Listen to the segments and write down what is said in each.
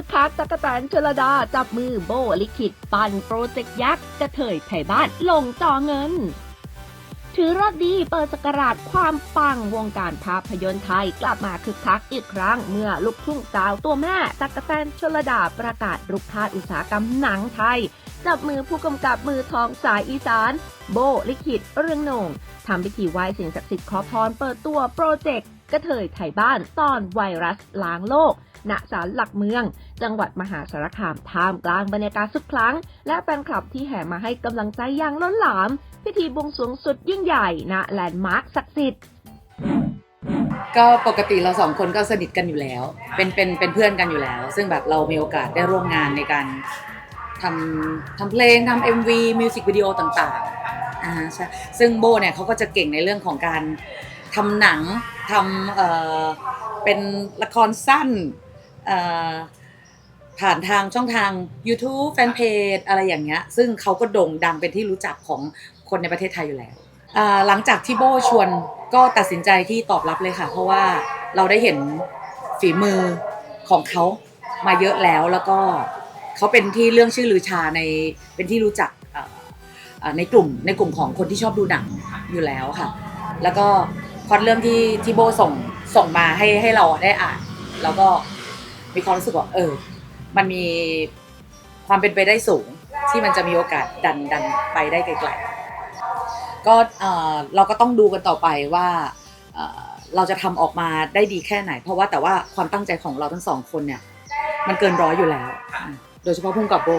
คึกคักตะกะแตนชลดา จับมือโบลิขิต ปั่นโปรเจกต์ยักษ์กระเทยไทยบ้านลงจอเงิน ถือรอบดีเปิดสกราชความปังวงการภาพยนตร์ไทยกลับมาคึกคักอีกครั้งเมื่อลูกทุ่งสาวตัวแม่ตักกะแตนชลดาประกาศรุกคาอุตสาหกรรมหนังไทย จับมือผู้กำกับมือทองสายอีสาน โบลิขิตเรืองโหนงทำพิธีไหว้สิ่งศักดิ์สิทธิ์ขอพรเปิดตัวโปรเจกต์ กระเทยไทยบ้านตอนไวรัสล้างโลก ณ ศาลหลักเมือง จังหวัดมหาสารคามท่ามกลางบรรยากาศสุดครั้ง และแฟนคลับที่แห่มาให้กำลังใจอย่างล้นหลาม พิธีบวงสรวงสุดยิ่งใหญ่ณแลนด์มาร์คศักดิ์สิทธิ์ก็ปกติเราสองคนก็สนิทกันอยู่แล้ว เป็นเป็นเป็นเพื่อนกันอยู่แล้ว ซึ่งแบบเรามีโอกาสได้ร่วมงานในการทำทำเพลงทำ MV มิวสิกวิดีโอต่างๆอ่าใช่ซึ่งโบเนี่ยเขาก็จะเก่งในเรื่องของการ ทำหนังทำเอ่อเป็นละครสั้นเอ่อผ่านทางช่องทาง YouTube แฟนเพจอะไรอย่างเงี้ย ซึ่งเขาก็โด่งดังเป็นที่รู้จักของคนในประเทศไทยอยู่แล้วอ่าหลังจากที่โบชวนก็ตัดสินใจที่ตอบรับเลยค่ะ เพราะว่าเราได้เห็นฝีมือของเขามาเยอะแล้วแล้วก็เขาเป็นที่เรื่องชื่อลือชาในเป็นที่รู้จักในกลุ่มในกลุ่มของคนที่ชอบดูหนังอยู่แล้วค่ะ แล้วก็ พอดเรื่องที่ที่โบส่งส่งมาให้ให้เราได้อ่าน แล้วก็มีความรู้สึกว่าเออ มันมีความเป็นไปได้สูงที่มันจะมีโอกาสดันดันไปได้ไกลๆก็เออเราก็ต้องดูกันต่อไปว่าเเราจะทำออกมาได้ดีแค่ไหน เพราะว่าแต่ว่าความตั้งใจของเราทั้งสองคนเนี่ย มันเกินร้อยอยู่แล้ว โดยเฉพาะพุ่งกับโบ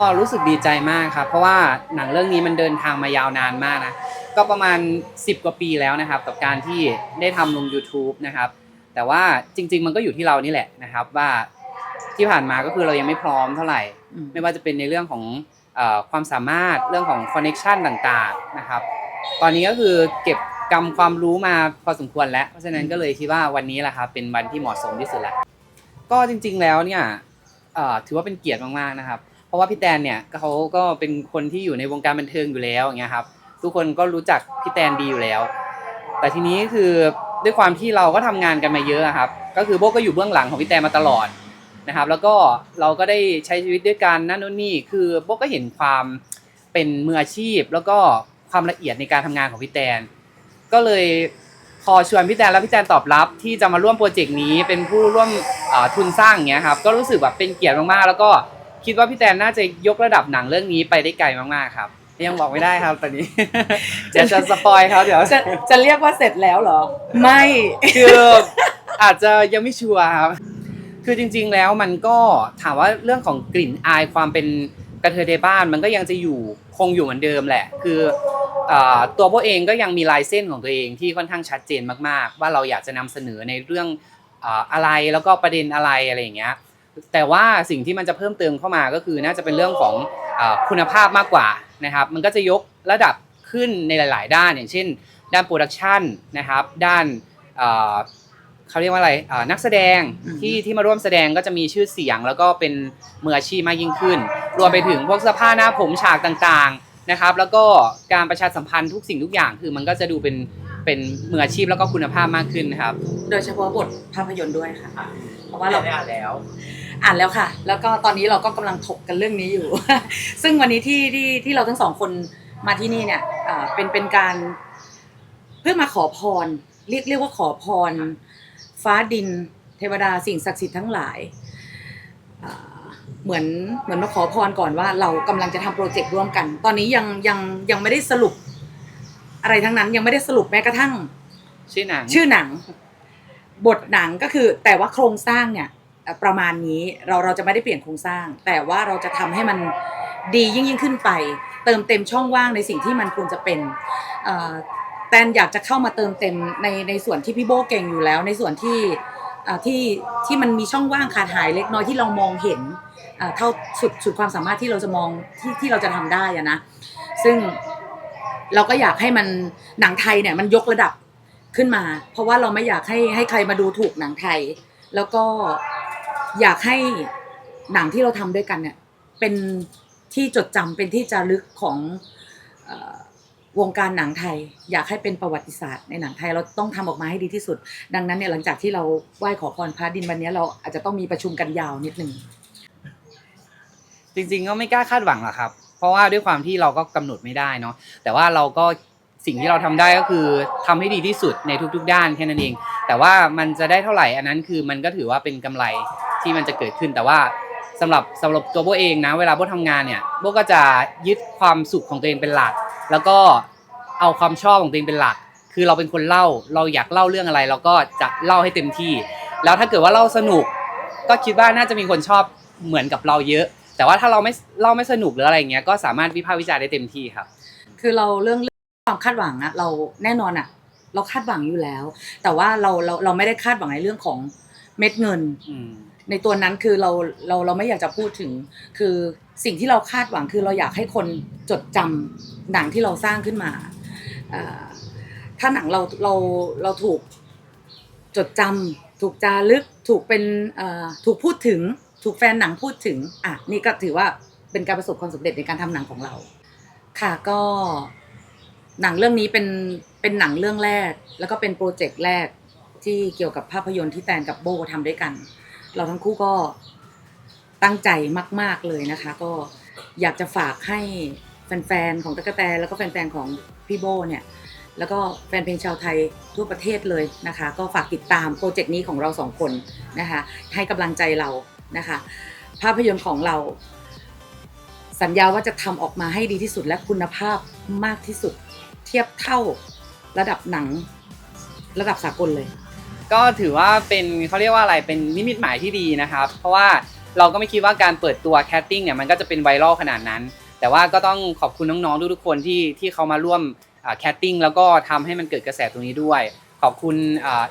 ก็รู้สึกดีใจมากครับ เพราะว่าหนังเรื่องนี้มันเดินทางมายาวนานมากนะ ก็ประมาณ 10 กว่าปีแล้วนะครับ กับการที่ได้ทำลง YouTube นะครับ แต่ว่าจริง ๆ มันก็อยู่ที่เรานี่แหละนะครับว่าที่ผ่านมาก็คือเรายังไม่พร้อมเท่าไหร่ อืม ไม่ว่าจะเป็นในเรื่องของเอ่อความสามารถเรื่องของคอนเน็ชันต่างๆนะครับ ตอนนี้ก็คือเก็บกำความรู้มาพอสมควรแล้ว เพราะฉะนั้นก็เลยคิดว่าวันนี้แหละครับเป็นวันที่เหมาะสมที่สุดแล้วก็จริง ๆ แล้วเนี่ยเอ่อถือว่าเป็นเกียรติมากๆนะครับ เพราะว่าพี่แตนเนี่ยเขาก็เป็นคนที่อยู่ในวงการบันเทิงอยู่แล้วอย่างเงี้ยครับ ทุกคนก็รู้จักพี่แตนดีอยู่แล้ว แต่ทีนี้คือด้วยความที่เราก็ทำงานกันมาเยอะครับ ก็คือโบก็อยู่เบื้องหลังของพี่แตนมาตลอดนะครับ แล้วก็เราก็ได้ใช้ชีวิตด้วยกันนั่นนู่นนี่คือโบก็เห็นความเป็นมืออาชีพ แล้วก็ความละเอียดในการทำงานของพี่แตน ก็เลยพอชวนพี่แตนแล้วพี่แตนตอบรับ ที่จะมาร่วมโปรเจกต์นี้เป็นผู้ร่วมทุนสร้างอย่างเงี้ยครับก็รู้สึกแบบเป็นเกียรติมากๆ แล้วก็คิดว่าพี่แตนน่าจะยกระดับหนังเรื่องนี้ไปได้ไกลมากๆครับ ยังบอกไม่ได้ครับตอนนี้ เดี๋ยวจะสปอยครับเดี๋ยวจะจะเรียกว่าเสร็จแล้วเหรอ ไม่ คืออาจจะยังไม่ชัวร์ครับ คือจริง ๆ แล้วมันก็ถามว่าเรื่องของกลิ่นอายความเป็นกระเทยในบ้านมันก็ยังจะอยู่คงอยู่เหมือนเดิมแหละ คือเอ่อตัวพวกเองก็ยังมีลายเส้นของตัวเองที่ค่อนข้างชัดเจนมากๆ ว่าเราอยากจะนำเสนอในเรื่องเอ่ออะไรแล้วก็ประเด็นอะไรอะไรอย่างเงี้ย แต่ว่าสิ่งที่มันจะเพิ่มเติมเข้ามาก็คือน่าจะเป็นเรื่องของเอ่อคุณภาพมากกว่านะครับ มันก็จะยกระดับขึ้นในหลาย ๆ ด้าน อย่างเช่น ด้านโปรดักชันนะครับ ด้านเอ่อเขาเรียกว่าอะไรเอ่อนักแสดงอือฮึที่ที่มาร่วมแสดงก็จะมีชื่อเสียง แล้วก็เป็นมืออาชีพมากยิ่งขึ้น รวมไปถึงพวกเสื้อผ้าหน้าผมฉากต่างๆนะครับ แล้วก็การประชาสัมพันธ์ทุกสิ่งทุกอย่าง คือมันก็จะดูเป็นเป็นมืออาชีพแล้วก็คุณภาพมากขึ้นนะครับ โดยเฉพาะบทภาพยนตร์ด้วยค่ะ เพราะว่าเราได้อ่านแล้ว อ่านแล้วค่ะ แล้วก็ตอนนี้เราก็กำลังถกกันเรื่องนี้อยู่ ซึ่งวันนี้ที่ที่ที่เราทั้งสองคนมาที่นี่เนี่ยอ่าเป็นเป็นการเพื่อมาขอพร เรียกเรียกว่าขอพร ฟ้าดิน เทวดาสิ่งศักดิ์สิทธิ์ทั้งหลายอ่าเหมือนเหมือนมาขอพรก่อนว่าเรากำลังจะทำโปรเจกต์ร่วมกัน ตอนนี้ยังยังยังไม่ได้สรุป อะไรทั้งนั้นยังไม่ได้สรุปแม้กระทั่ง ชื่อหนัง ชื่อหนัง บทหนังก็คือแต่ว่าโครงสร้างเนี่ยเอ่อ ประมาณนี้เราเราจะไม่ได้เปลี่ยนโครงสร้าง แต่ว่าเราจะทำให้มันดียิ่งยิ่งขึ้นไป เติมเต็มช่องว่างในสิ่งที่มันควรจะเป็นแตนอยากจะเข้ามาเติมเต็มในในส่วนที่พี่โบเก่งอยู่แล้ว ในส่วนที่ที่ที่มันมีช่องว่างขาดหายเล็กน้อยที่เรามองเห็นเท่าสุดสุดความสามารถที่เราจะมองที่ที่เราจะทำได้อะนะซึ่งเราก็อยากให้มันหนังไทยเนี่ยมันยกระดับขึ้นมา เพราะว่าเราไม่อยากให้ให้ใครมาดูถูกหนังไทย แล้วก็ อยากให้หนังที่เราทำด้วยกันเนี่ย เป็นที่จดจำเป็นที่จารึกของเอ่อวงการหนังไทย อยากให้เป็นประวัติศาสตร์ในหนังไทยเราต้องทำออกมาให้ดีที่สุด ดังนั้นเนี่ยหลังจากที่เราไหว้ขอพรพระดินวันนี้เราอาจจะต้องมีประชุมกันยาวนิดนึง จริงๆก็ไม่กล้าคาดหวังหรอกครับ เพราะว่าด้วยความที่เราก็กำหนดไม่ได้เนาะ แต่ว่าเราก็สิ่งที่เราทำได้ก็คือทำให้ดีที่สุดในทุก ๆ ด้านแค่นั้นเอง แต่ว่ามันจะได้เท่าไหร่อันนั้นคือมันก็ถือว่าเป็นกำไร ที่มันจะเกิดขึ้นแต่ว่าสำหรับสำหรับตัวโบเองนะ เวลาโบทำงานเนี่ยโบก็จะยึดความสุขของตัวเองเป็นหลัก แล้วก็เอาความชอบของตัวเองเป็นหลัก คือเราเป็นคนเล่าเราอยากเล่าเรื่องอะไร เราก็จะเล่าให้เต็มที่ แล้วถ้าเกิดว่าเล่าสนุก ก็คิดว่าน่าจะมีคนชอบเหมือนกับเราเยอะ แต่ว่าถ้าเราไม่เล่าไม่สนุกหรืออะไรอย่างเงี้ยก็สามารถวิพากษ์วิจารณ์ได้เต็มที่ครับ คือเราเรื่องความคาดหวังอะเราแน่นอนอะเราคาดหวังอยู่แล้ว แต่ว่าเราเราเราไม่ได้คาดหวังในเรื่องของเม็ดเงินอืม ในตัวนั้นคือเราเราเราไม่อยากจะพูดถึง คือสิ่งที่เราคาดหวังคือเราอยากให้คนจดจำหนังที่เราสร้างขึ้นมา ถ้าหนังเราเราเราถูกจดจำถูกจารึกถูกเป็นถูกพูดถึง ถูกแฟนหนังพูดถึงอะนี่ก็ถือว่าเป็นการประสบความสำเร็จในการทำหนังของเรา ค่ะก็หนังเรื่องนี้เป็นเป็นหนังเรื่องแรก แล้วก็เป็นโปรเจกต์แรกที่เกี่ยวกับภาพยนตร์ที่แตนกับโบทำด้วยกัน เราทั้งคู่ก็ตั้งใจมาก ๆเลยนะคะ ก็อยากจะฝากให้แฟนๆของตะกะแตแล้วก็แฟนๆของพี่โบเนี่ยแล้วก็แฟนเพลงชาวไทยทั่วประเทศเลยนะคะ ก็ฝากติดตามโปรเจกต์นี้ของเราสองคนนะคะ ให้กำลังใจเรานะคะ ภาพยนตร์ของเรา สัญญาว่าจะทำออกมาให้ดีที่สุดและคุณภาพมากที่สุด เทียบเท่าระดับหนังระดับสากลเลย ก็ถือว่าเป็นเขาเรียกว่าอะไรเป็นนิมิตหมายที่ดีนะครับ เพราะว่าเราก็ไม่คิดว่าการเปิดตัวแคสติ้งเนี่ยมันก็จะเป็นไวรัลขนาดนั้น แต่ว่าก็ต้องขอบคุณน้องๆทุกๆคนที่ที่เขามาร่วมแคสติ้งแล้วก็ทำให้มันเกิดกระแสตรงนี้ด้วย ขอบคุณ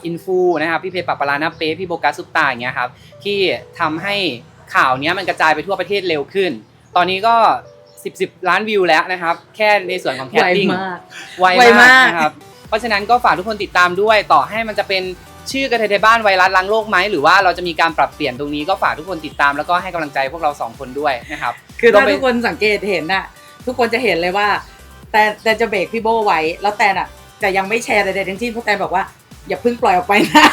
อินฟูนะครับพี่เพชรปะปาลานาเป้พี่โบกัสซุปตาอย่างเงี้ยครับที่ทำให้ข่าวเนี้ยมันกระจายไปทั่วประเทศเร็วขึ้น ตอนนี้ก็10 10ล้านวิวแล้วนะครับ แค่ในส่วนของแคสติ้งไวมากไวไวมามากกนะครับเพราะฉะนั้นก็ฝากทุกคนติดตามด้วย ต่อให้มันจะเป็น ชื่อกระเทยไทยบ้านไวรัสล้างโลกไหมหรือว่าเราจะมีการปรับเปลี่ยนตรงนี้ก็ฝากทุกคนติดตามแล้วก็ให้กำลังใจพวกเราสองคนด้วยนะครับคือถ้าเราไปทุกคนสังเกตเห็นน่ะทุกคนจะเห็นเลยว่า แต่แต่จะเบรกพี่โบไว้ แล้วแต่น่ะจะยังไม่แชร์ใดๆทั้งสิ้นเพราะแต่บอกว่าอย่าเพิ่งปล่อยออกไปนะ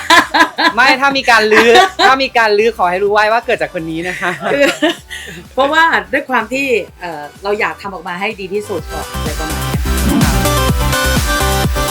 ไม่ถ้ามีการลื้อถ้ามีการลื้อขอให้รู้ไว้ว่าเกิดจากคนนี้นะคะคือเพราะว่าด้วยความที่เอ่อเราอยากทำออกมาให้ดีที่สุดก่อนอะไรประมาณเนี้ย